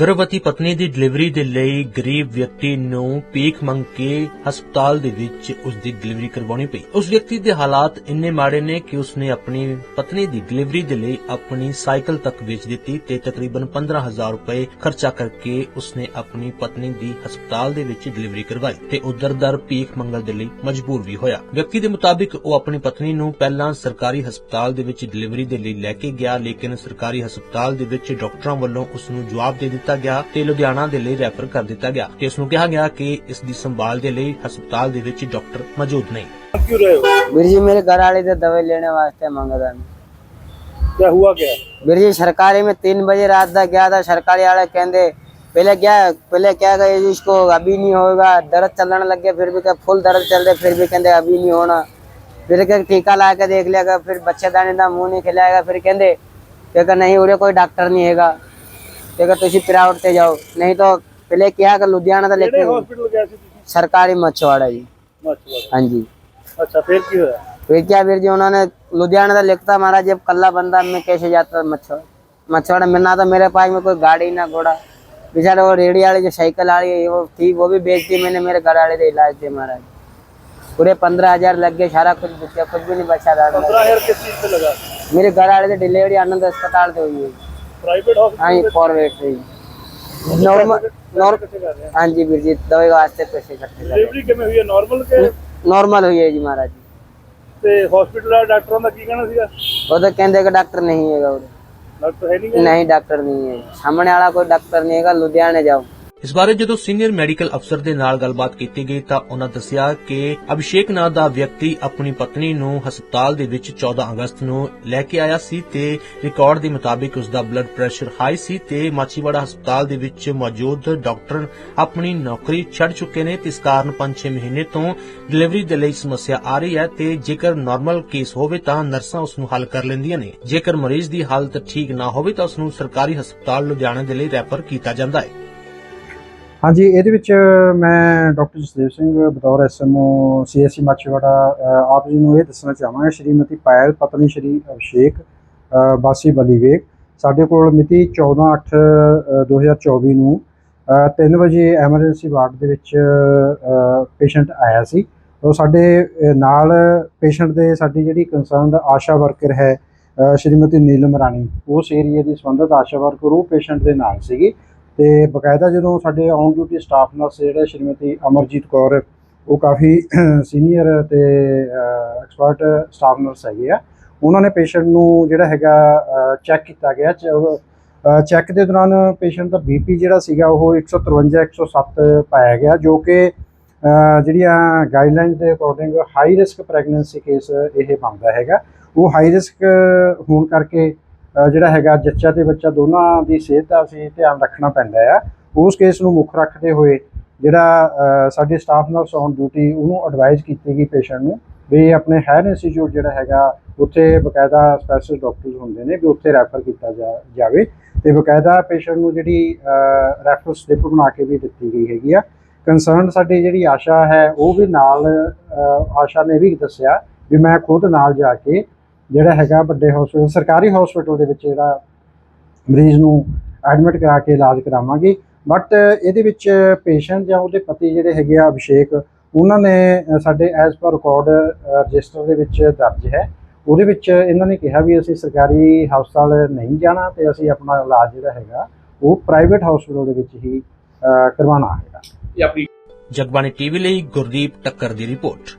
ਗਰਭਵਤੀ ਪਤਨੀ ਦੀ ਡਿਲੀਵਰੀ ਦੇ ਲਈ ਗਰੀਬ ਵਿਅਕਤੀ ਨੂੰ ਭੀਖ ਮੰਗ ਕੇ ਹਸਪਤਾਲ ਦੇ ਵਿੱਚ ਉਸ ਦੀ ਡਿਲੀਵਰੀ ਕਰਵਾਉਣੀ ਪਈ। ਉਸ ਵਿਅਕਤੀ ਦੇ ਹਾਲਾਤ ਇੰਨੇ ਮਾੜੇ ਨੇ ਕਿ ਉਸ ਨੇ ਆਪਣੀ ਪਤਨੀ ਦੀ ਡਿਲੀਵਰੀ ਦੇ ਲਈ ਆਪਣੀ ਸਾਈਕਲ ਤੱਕ ਵੇਚ ਦਿੱਤੀ ਤੇ ਤਕਰੀਬਨ 15000 ਰੁਪਏ ਖਰਚਾ ਕਰਕੇ ਉਸਨੇ ਆਪਣੀ ਪਤਨੀ ਦੀ ਹਸਪਤਾਲ ਦੇ ਵਿੱਚ ਡਿਲੀਵਰੀ ਕਰਵਾਈ ਤੇ ਉਧਰ ਦਰ ਭੀਖ ਮੰਗਣ ਦੇ ਲਈ ਮਜਬੂਰ ਵੀ ਹੋਇਆ। ਵਿਅਕਤੀ ਦੇ ਮੁਤਾਬਿਕ ਉਹ ਆਪਣੀ ਪਤਨੀ ਨੂੰ ਪਹਿਲਾਂ ਸਰਕਾਰੀ ਹਸਪਤਾਲ ਦੇ ਵਿੱਚ ਡਿਲੀਵਰੀ ਦੇ ਲਈ ਲੈ ਕੇ ਗਿਆ, ਲੇਕਿਨ ਸਰਕਾਰੀ ਹਸਪਤਾਲ ਦੇ ਵਿੱਚ ਡਾਕਟਰਾਂ ਵੱਲੋਂ ਉਸ ਨੂੰ ਜਵਾਬ ਦੇ ਦਿੱਤਾ ਗਿਆ ਤੇ ਲੁਧਿਆਣਾ ਦੇ ਲਈ ਰੈਫਰ ਕਰ ਦਿੱਤਾ ਗਿਆ ਤੇ ਉਸ ਨੂੰ ਕਿਹਾ ਗਿਆ ਕਿ ਇਸ ਦੀ ਸੰਭਾਲ ਦੇ ਲਈ ਹਸਪਤਾਲ ਦੇ ਵਿੱਚ ਡਾਕਟਰ ਮੌਜੂਦ ਨਹੀਂ क्यों रहे हो वीर जी मेरे घर वाले थे दवाई लेने वास्ते मंगा था क्या हुआ क्या वीर जी सरकारी में तीन बजे रात तक गया था सरकारी वाले कहते पहले क्या पहले क्या गए इसको अभी नहीं होगा दर्द चलने लग गया फिर भी क्या फुल दर्द चल रहे फिर भी कहते अभी नहीं होना फिर क्या टीका ला के देख लिया फिर बच्चे दाने का मुंह नहीं खिलाएगा फिर कहते क्या नहीं उरे कोई डॉक्टर नहीं हैगा क्या तुम प्राइवेट से जाओ नहीं तो पहले क्या कर लुधियाना था ਕਿਹੜੇ लेकिन ਹਸਪੀਟਲ ਗਏ ਸੀ ਤੁਸੀਂ सरकारी मछुआड़ा जी ਮੱਛਵਾੜਾ हाँ जी ਅੱਛਾ ਫਿਰ ਕੀ ਹੋਇਆ फिर क्या वीर जी उन्होंने लुधियाना से लिखता हमारा जब कल्ला बंदा मैं कैसे जाता मच्छर मच्छवाड़ा में ना तो मेरे पास में कोई गाड़ी ना घोड़ा बेचारा वो रेडी वाली जो साइकिल वाली है वो थी वो भी बेच दी मैंने मेरे घर वाले से इलाज थे महाराज पूरे पंद्रह हजार लग गए सारा कुछ बचा कुछ भी नहीं बचा था पंद्रह हजार किस चीज पे लगा मेरे घर वाले से डिलीवरी आनंद अस्पताल से हुई है ਪ੍ਰਾਈਵੇਟ ਹਾਂਜੀ ਫਾਰਵੇਟ ਜੀ ਨਾਰਮਲ ਨਾਰਮਲ ਹਾਂਜੀ ਵੀਰ ਜੀ ਦਵਾਈ ਵਾਸਤੇ ਪੈਸੇ ਇਕੱਠੇ ਕਰ ਡਿਲੀਵਰੀ ਕਿਵੇਂ ਹੋਈ ਹੈ ਨਾਰਮਲ ਕੇ ਨਾਰਮਲ ਹੋਈ ਹੈ ਜੀ ਮਹਾਰਾਜ ਜੀ ਤੇ ਹਸਪੀਟਲ ਵਾਲੇ ਡਾਕਟਰਾਂ ਦਾ ਕੀ ਕਹਿਣਾ ਸੀਗਾ ਉਹ ਤਾਂ ਕਹਿੰਦੇ ਕਿ ਡਾਕਟਰ ਨਹੀਂ ਹੈਗਾ ਉਹ ਡਾਕਟਰ ਹੈ ਨਹੀਂ ਨਹੀਂ ਡਾਕਟਰ ਨਹੀਂ ਹੈ ਸਾਹਮਣੇ ਵਾਲਾ ਕੋਈ ਡਾਕਟਰ ਨਹੀਂ ਹੈਗਾ ਲੁਧਿਆਣੇ ਜਾਓ ਇਸ ਬਾਰੇ ਜਦੋਂ ਸੀਨੀਅਰ ਮੈਡੀਕਲ ਅਫਸਰ ਦੇ ਨਾਲ ਗੱਲਬਾਤ ਕੀਤੀ ਗਈ ਤਾਂ ਉਹਨਾਂ ਦੱਸਿਆ ਕਿ ਅਭਿਸ਼ੇਕ ਨਾਂ ਦਾ ਵਿਅਕਤੀ ਆਪਣੀ ਪਤਨੀ ਨੂੰ ਹਸਪਤਾਲ ਦੇ ਵਿੱਚ 14 ਅਗਸਤ ਨੂੰ ਲੈ ਕੇ ਆਇਆ ਸੀ ਤੇ ਰਿਕਾਰਡ ਦੇ ਮੁਤਾਬਿਕ ਉਸ ਦਾ ਬਲੱਡ ਪ੍ਰੈਸ਼ਰ ਹਾਈ ਸੀ ਤੇ ਮਾਚੀਵਾੜਾ ਹਸਪਤਾਲ ਦੇ ਵਿੱਚ ਮੌਜੂਦ ਡਾਕਟਰ ਆਪਣੀ ਨੌਕਰੀ ਛੱਡ ਚੁੱਕੇ ਨੇ ਤੇ ਇਸ ਕਾਰਨ 5-6 ਮਹੀਨੇ ਤੋਂ ਡਿਲੀਵਰੀ ਦੇ ਲਈ ਸਮੱਸਿਆ ਆ ਰਹੀ ਹੈ ਤੇ ਜੇਕਰ ਨਾਰਮਲ ਕੇਸ ਹੋਵੇ ਤਾਂ ਨਰਸਾਂ ਉਸ ਨੂੰ ਹੱਲ ਕਰ ਲੈਂਦੀਆਂ ਨੇ। ਜੇਕਰ ਮਰੀਜ਼ ਦੀ ਹਾਲਤ ਠੀਕ ਨਾ ਹੋਵੇ ਤਾਂ ਉਸ ਨੂੰ ਸਰਕਾਰੀ ਹਸਪਤਾਲ ਲੁਧਿਆਣਾ ਦੇ ਲਈ ਰੈਫਰ ਕੀਤਾ ਜਾਂਦਾ ਹੈ। ਹਾਂਜੀ ਇਹਦੇ ਵਿੱਚ ਮੈਂ ਡਾਕਟਰ ਜਸਦੇਵ ਸਿੰਘ ਬਤੌਰ ਐਸਐਮਓ ਸੀਐਸਸੀ ਮਾਛੀਵਾੜਾ ਅ, ਆਪ ਜੀ ਨੂੰ ਇਹ ਦੱਸਣਾ ਚਾਹਾਂਗਾ ਸ਼੍ਰੀਮਤੀ ਪਾਇਲ ਪਤਨੀ ਸ਼੍ਰੀ ਅਭਿਸ਼ੇਕ ਬਾਸੀ ਵਾਸੀ ਬਲੀਵੇਗ ਸਾਡੇ ਕੋਲ ਮਿਤੀ 14/8/2024 ਨੂੰ 3 ਵਜੇ ਐਮਰਜੈਂਸੀ ਵਾਰਡ ਦੇ ਵਿੱਚ ਪੇਸ਼ੈਂਟ ਆਇਆ ਸੀ। ਉਹ ਸਾਡੇ ਨਾਲ ਪੇਸ਼ੈਂਟ ਦੇ ਸਾਡੀ ਜਿਹੜੀ ਕੰਸਰਨਡ ਆਸ਼ਾ ਵਰਕਰ ਹੈ ਸ਼੍ਰੀਮਤੀ ਨੀਲਮ ਰਾਣੀ ਉਸ ਏਰੀਆ ਦੀ ਸੰਬੰਧਿਤ ਆਸ਼ਾ ਵਰਕਰ ਉਹ ਪੇਸ਼ੈਂਟ ਦੇ ਨਾਲ ਸੀਗੀ। ਤੇ ਬਕਾਇਦਾ ਜਦੋਂ ਸਾਡੇ ਔਨ ਡਿਊਟੀ ਸਟਾਫ ਨਰਸ ਜਿਹੜਾ ਸ਼੍ਰੀਮਤੀ ਅਮਰਜੀਤ ਕੌਰ, ਉਹ ਕਾਫੀ ਸੀਨੀਅਰ ਤੇ ਐਕਸਪਰਟ ਸਟਾਫ ਨਰਸ ਹੈਗੇ ਆ। ਉਹਨਾਂ ਨੇ ਪੇਸ਼ੈਂਟ ਨੂੰ ਜਿਹੜਾ ਹੈਗਾ ਚੈੱਕ ਕੀਤਾ ਗਿਆ। ਚੈੱਕ ਦੇ ਦੌਰਾਨ ਪੇਸ਼ੈਂਟ ਦਾ ਬੀਪੀ ਜਿਹੜਾ ਸੀਗਾ, ਉਹ 153 107 ਪਾਇਆ ਗਿਆ, ਜੋ ਕਿ ਜਿਹੜੀਆਂ ਗਾਈਡਲਾਈਨ ਦੇ according high risk pregnancy case ਇਹ ਬਣਦਾ ਹੈਗਾ। ਉਹ ਹਾਈ ਰਿਸਕ ਹੋਣ ਕਰਕੇ ਜਿਹੜਾ ਹੈਗਾ ਜੱਚਾ ਤੇ ਬੱਚਾ ਦੋਨਾਂ ਦੀ ਸਿਹਤ ਦਾ ਅਸੀਂ ਧਿਆਨ ਰੱਖਣਾ ਪੈਂਦਾ ਆ। ਉਸ ਕੇਸ ਨੂੰ ਮੁੱਖ ਰੱਖਦੇ ਹੋਏ ਜਿਹੜਾ ਸਾਡੇ ਸਟਾਫ ਨਰਸ ਔਨ ਡਿਊਟੀ ਉਹਨੂੰ ਐਡਵਾਈਸ ਕੀਤੀ ਗਈ ਪੇਸ਼ੈਂਟ ਨੂੰ ਵੀ ਆਪਣੇ ਹੈਰ ਇੰਸਟੀਚਿਊਟ ਜਿਹੜਾ ਹੈਗਾ ਉੱਥੇ ਬਕਾਇਦਾ ਸਪੈਸ਼ਲਿਸਟ ਡਾਕਟਰਸ ਹੁੰਦੇ ਨੇ ਵੀ ਉੱਥੇ ਰੈਫਰ ਕੀਤਾ ਜਾ- ਜਾਵੇ ਤੇ ਬਕਾਇਦਾ ਪੇਸ਼ੈਂਟ ਨੂੰ ਜਿਹੜੀ ਰੈਫਰ ਸਲਿੱਪ ਬਣਾ ਕੇ ਵੀ ਦਿੱਤੀ ਗਈ ਹੈਗੀ ਆ। ਕੰਸਰਨ ਸਾਡੀ ਜਿਹੜੀ ਆਸ਼ਾ ਹੈ ਉਹ ਵੀ ਨਾਲ ਆਸ਼ਾ ਨੇ ਵੀ ਦੱਸਿਆ ਵੀ ਮੈਂ ਖੁਦ ਨਾਲ ਜਾ ਕੇ ਜਿਹੜਾ ਹੈਗਾ ਵੱਡੇ ਹਸਪੀਟਲ ਸਰਕਾਰੀ ਹਸਪੀਟਲ ਦੇ ਵਿੱਚ ਜਿਹੜਾ ਮਰੀਜ਼ ਨੂੰ ਐਡਮਿਟ ਕਰਾ ਕੇ ਇਲਾਜ ਕਰਾਵਾਂਗੇ। ਬਟ ਇਹਦੇ ਵਿੱਚ ਪੇਸ਼ੈਂਟ ਜਾਂ ਉਹਦੇ ਪਤੀ ਜਿਹੜੇ ਹੈਗੇ ਆ ਅਭਿਸ਼ੇਕ ਉਹਨਾਂ ਨੇ ਸਾਡੇ ਐਜ਼ ਪਰ ਰਿਕਾਰਡ ਰਜਿਸਟਰ ਦੇ ਵਿੱਚ ਦਰਜ ਹੈ। ਉਹਦੇ ਵਿੱਚ ਇਹਨਾਂ ਨੇ ਕਿਹਾ ਵੀ ਅਸੀਂ ਸਰਕਾਰੀ ਹਸਪਤਾਲ ਨਹੀਂ ਜਾਣਾ ਤੇ ਅਸੀਂ ਆਪਣਾ ਇਲਾਜ ਜਿਹੜਾ ਹੈਗਾ ਉਹ ਪ੍ਰਾਈਵੇਟ ਹਸਪੀਟਲ ਦੇ ਵਿੱਚ ਹੀ ਕਰਵਾਉਣਾ ਹੈਗਾ। ਜਗਬਾਣੀ ਟੀਵੀ ਲਈ ਗੁਰਦੀਪ ਟੱਕਰ ਦੀ ਰਿਪੋਰਟ।